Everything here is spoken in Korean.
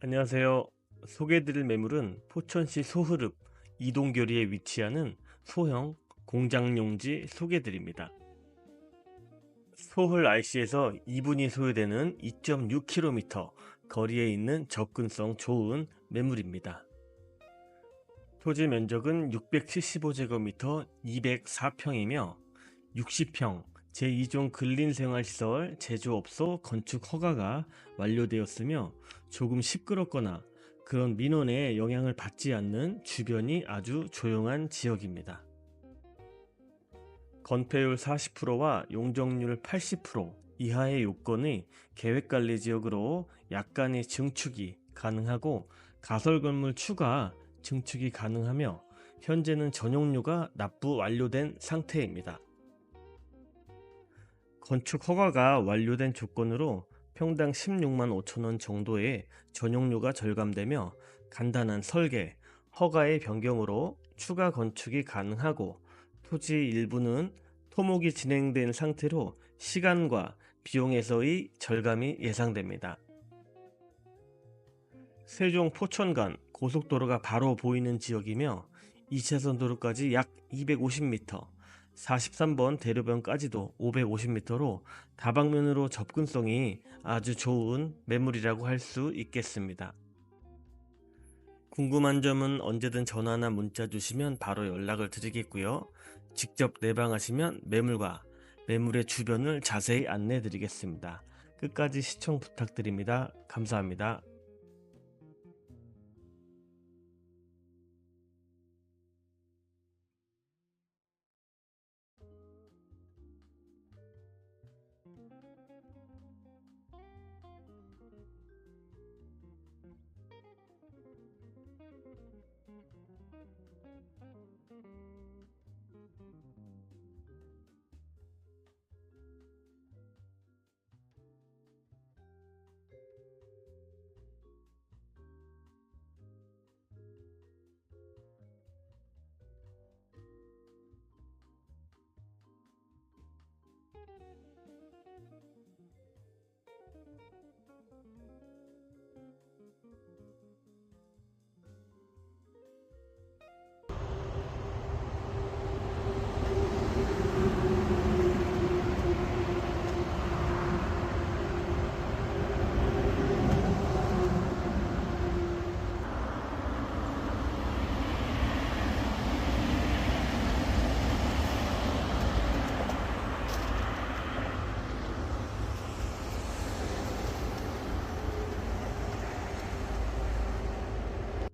안녕하세요. 소개해드릴 매물은 포천시 소흐릅 이동교리에 위치하는 소형 공장용지 소개드립니다. 소홀 IC에서 2분이 소요되는 2.6km 거리에 있는 접근성 좋은 매물입니다. 토지 면적은 675제곱미터 204평이며 60평 제2종 근린생활시설 제조업소 건축 허가가 완료되었으며 조금 시끄럽거나 그런 민원에 영향을 받지 않는 주변이 아주 조용한 지역입니다. 건폐율 40%와 용적률 80% 이하의 요건의 계획관리 지역으로 약간의 증축이 가능하고 가설 건물 추가 증축이 가능하며 현재는 전용료가 납부 완료된 상태입니다. 건축 허가가 완료된 조건으로 평당 16만 5천원 정도의 전용료가 절감되며 간단한 설계, 허가의 변경으로 추가 건축이 가능하고 토지 일부는 토목이 진행된 상태로 시간과 비용에서의 절감이 예상됩니다. 세종 포천 간 고속도로가 바로 보이는 지역이며 2차선 도로까지 약 250m, 43번 대로변까지도 550m로 다방면으로 접근성이 아주 좋은 매물이라고 할 수 있겠습니다. 궁금한 점은 언제든 전화나 문자 주시면 바로 연락을 드리겠고요. 직접 내방하시면 매물과 매물의 주변을 자세히 안내 드리겠습니다. 끝까지 시청 부탁드립니다. 감사합니다.